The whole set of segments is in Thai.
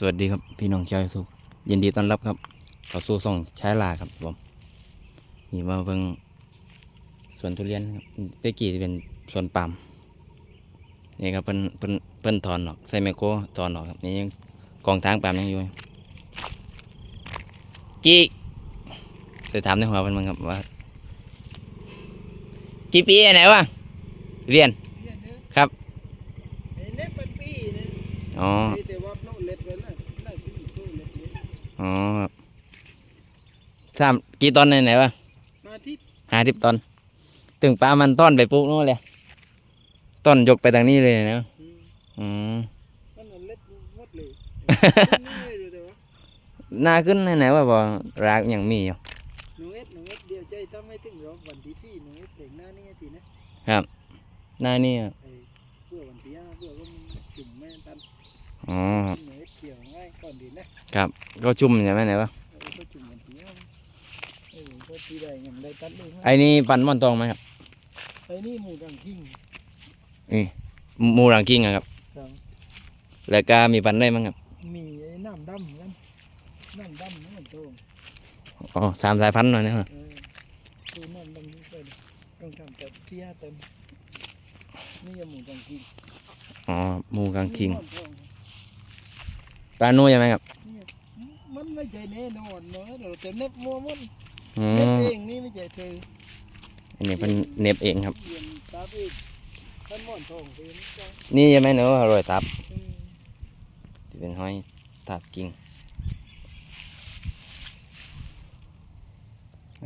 สวัสดีครับพี่น้องชาวสุยินดีต้อนรับครับเข้าสู่ส่องใช้ลาครับผมนี่มาเบิ่งสวนทุเรียนครับเมื่อกี้ที่เป็นสวนปาล์มนี่ครับเพิ่นเพิ่นเพิ่นถอนออกใส่ไมโครถอนออกครับนี่ยังกองทางปาล์มยังอยู่จีจะถามในหัวเพิ่นมั้งครับว่ากี่ปีไหนวะเรียนครับไอ้เล็บเป็นปีนะอ๋ อ๋อครับสามกี่ตอนไหนไหนวะมาที่ห้าสิบตอน ถึงปลามันต้อนไปปลูกนู่นเลยต้นยกไปทางนี้เลยนะอืมอืมมันเอาเล็บหมดเลยไม่รู้แต่ว่าน่าขึ้นไหนๆว่าบอกรากยังมีอยู่น้องเอ็ดน้องเอ็ดเดียวใจถ้าไม่ถึงรอบวันที่สี่น้องเอ็ดเด็กหน้านี่ทีนะหน้านี่อะไอ้เพื่อวันที่ห้าเพื่อก็มันจุ่มแม่ตัน อ๋อครับน้องเอ็ดเกี่ยวง่ายก่อนดีนะก็ชุ่มใช่ไหมไหนวะเออก็จุ่มวันที่ห้าเออก็ทีใดยังได้ตัดเลยไอ้นี่ปันม่อนตองไหมครับไอ้นี่หมูกังคิงหมูรังกิ้งอะครับ ครับแล้วก็มีปันได้มั้งครับ มีไอ้น้ำดำกันน้ำดำนั่นโตอ๋อสามสายพันธุ์หน่อยนะเออดูน้ำดำนี่ไปเลยต้องทำแต่เพี้ยเต็มนี่ยังหมูกังคิงอ๋อหมูกังคิงนี่มันทอง ปลาโน่ใช่ไหมครับ มันไม่ใช่แน่นอนเนาะเราจะเน็บมัวมันอืเน็บมเองนี่ไม่ใช่เธออันนี้เป็นเหน็บเองครับเรียนตาเองท่านม่อนทองเป็นจ้ะนี่ใช่ไหมเนอะอร่อยตับอืมที่เป็นห้อยตับกิ่ง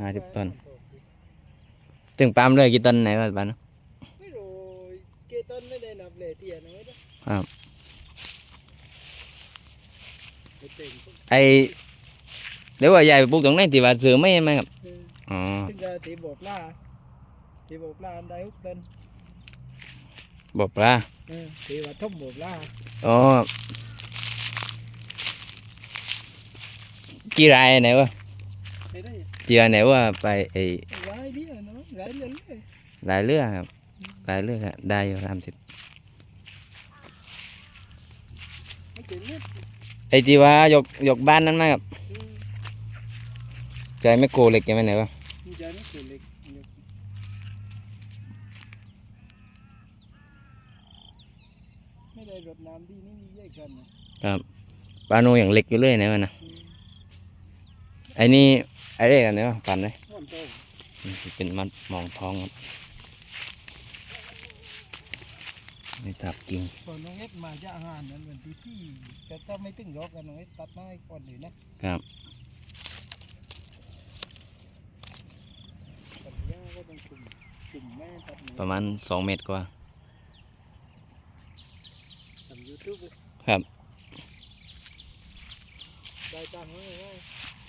ห้าสิบต้น ถึงปาล์มเลยกี่ต้นไหนวะปันไม่รู้เกตันไม่ได้นับเลยเทียน้อยนะครับ ไปเต่งพวกไอเดี๋ยวว่าใหญ่ไปปลูกตรงไหนที่ว่าซื้อไม่ไหมครับเอออ๋อ ถึงจะตีบปลาตีบปลาอันใดฮุกตันบ่ปลาเออตีว่าทุ่มบปลาอ๋อกี่รายไหนวะไม่ได้กี่รายไหนว่าไปไอร้ายเดียวเนาะร้ายเลยเลยหลายเรือครับหลายเรือครับได้อยู่สามสิบไม่เจ๋งเนี่ย ไอที่ว่ายกยกบ้านนั้นมาครับอืมใจไม่โกเหล็กใช่ไหมไหนวะมีใจนี่คือเล็กเล็กไม่ได้รดน้ำดีนี่มีเยอะกันนะปลาโนอย่างเล็กอยู่เลยไหนวะนะอืมไอนี่ไอเรียกกันไหนวะปันเลยม่อนโตนี่สิเป็นมันมองท้องครับ นี่ตับจริงพอน้องเอ็ดมาจะอาหารนั้นวันที่ที่แต่ถ้าไม่ถึงรอกกันน้องเอ็ดตัดไม้ก่อนเลยนะครับตัดหญ้าก็ต้องจุ่มจุ่มแม่ตัดหนูประมาณสองเมตรกว่าทำยูทูบครับได้ตังค์ไหมว่า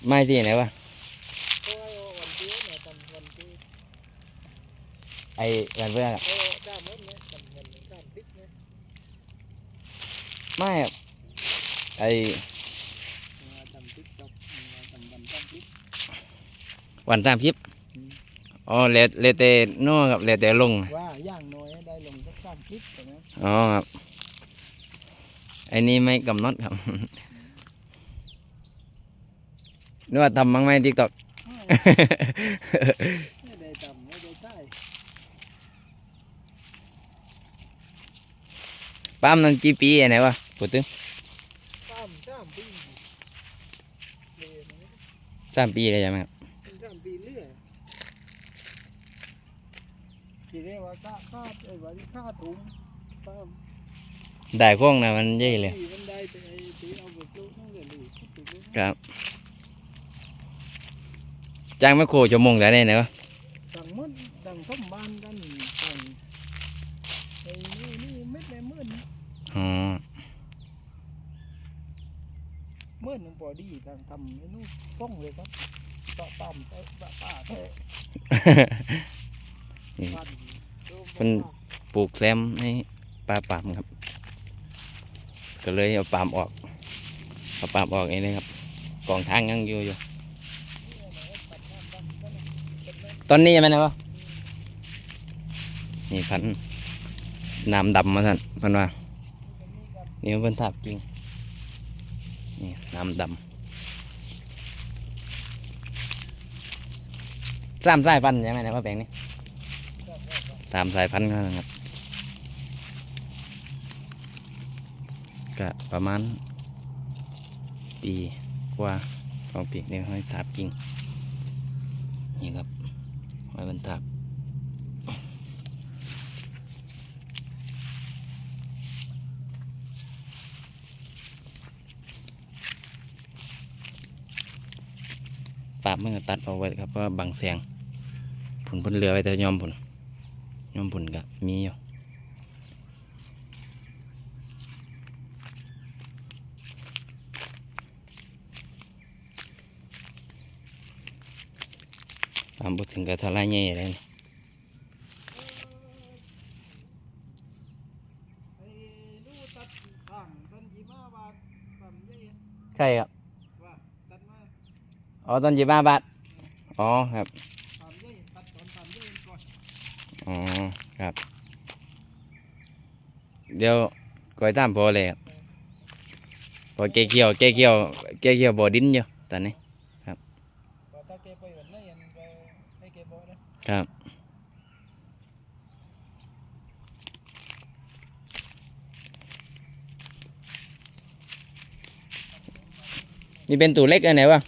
ไม่ที่ไหนวะเพราะว่าวันที่เนี่ยทำวันที่ไอกันเพื่อนครับเออ ได้หมดเนี่ยทำวันสามสิบเนี่ยไม่ครับไอมาทำติ๊กต็อกมาทำวันสามสิบวันตามคลิปอืมอ๋อเลเลเตโน่ครับเลเตลง ว่าย่างน้อยได้ลงสักสามสิบใช่ไหมอ๋อครับไอ้นี่ไม่กำหนดครับนึกว่าทำมั้งไหมทิกตอก ไม่ได้ทำไม่ได้ใช้ ปั๊มนั้นกี่ปีไอ้ไหนวะพูดถึงสามสามปีเลยนะสามปีเลยใช่ไหมครับป็นสามปีเรื่อยทีเรียกว่าค่าค่าไอ้วันค่าถุงสามได้ข้องนะมันเย่เลยที่เลยเลยปลูกเลยครับจ้างไม่โคชั่วโมงแต่ได้ไหนวะ ดังมันดังทำบ้านกันดังไอ้นี่นี่เม็ดในมื่น อ๋อ มื่นหนึ่งพอดีดังทำไอ้นู่นฟ้องเลยครับปะปั๊มเตะปะป้าเตะนี่บ้านโดมเป็นปลูกแซมให้ปลาปามครับ ก็เลยเอาปามออกเอาปามออกเองนะครับกองทางยังอยู่อยู่ ตอนนี้ยังไงนะวะนี่พันน้ำดำมาสั่นเพันว่านี่มันเป็นทับจริง นี่น้ำดำสามสายพันธุ์ใช่ไหมนะพ่อแปลงนี่สามสายพันธุ์ครับก็ประมาณปีกว่าสองปีเนี่ยห้อยถาบกิ่งนี่ครับห้อยบรรทับ ปาบมันก็ตัดเอาไว้ครับเพราะว่าบังแสงผุนเพิ่นเรือไว้แต่ยอมผุนยอมผุนก็มีอยู่ตามบุถึงกับทลายใหญ่เลยนี่ไอ้ลูกตัดต่างตันยี่ห้าบาทสามยี่ใช่ครับว่าตัดมา อ๋อต้นยี่บ้าบาทอ๋อครับอ๋อครับ เดี๋ยวก้อยตามพอเลยครับพอเกเกี่ยวเกเกี่ยวเกเกี่ยวบ่อดินอยู่ตอนนี้พอตาเก็บไปวับครับนี่เป็นตัวเล็กอันไหนวะ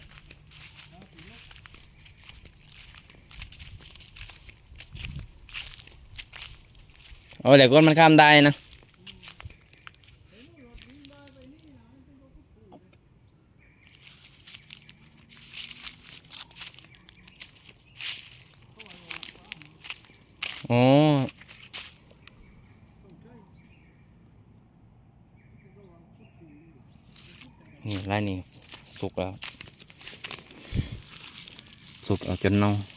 โอ้แต่ก้นมันข้ามได้นะอ๋อนี่ไล่นี่สุกแล้ว สุกเอาจนเน่า